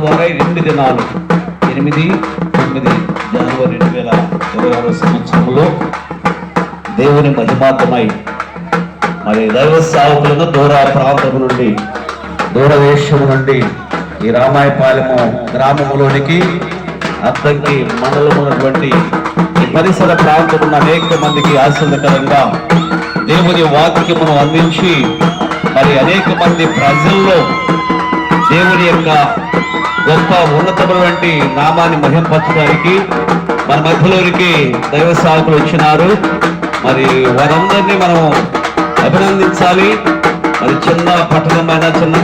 ద్వారా ఈ రెండు దినాలు ఎనిమిది తొమ్మిది జనవరి రెండు వేల ఇరవై ఆరో సంవత్సరంలో దేవుని మహిమార్థమై మరి దైవ సేవకులను దూర ప్రాంతం నుండి దూరదేశం నుండి ఈ రామాయపాలెము గ్రామములోనికి అద్దంకి మండలం ఉన్నటువంటి ఈ పరిసర ప్రాంతం ఉన్న అనేక మందికి ఆశ్చర్యకరంగా దేవుని వాక్యమును అందించి మరి అనేక మంది ప్రజల్లో దేవుని యొక్క గొప్ప ఉన్నతమైనటువంటి నామాన్ని మహింపరచడానికి మన మధ్యలోనికి దైవ సేవకులు వచ్చినారు. మరి వారందరినీ మనం అభినందించాలి. మరి చిన్న పట్టణమైన చిన్న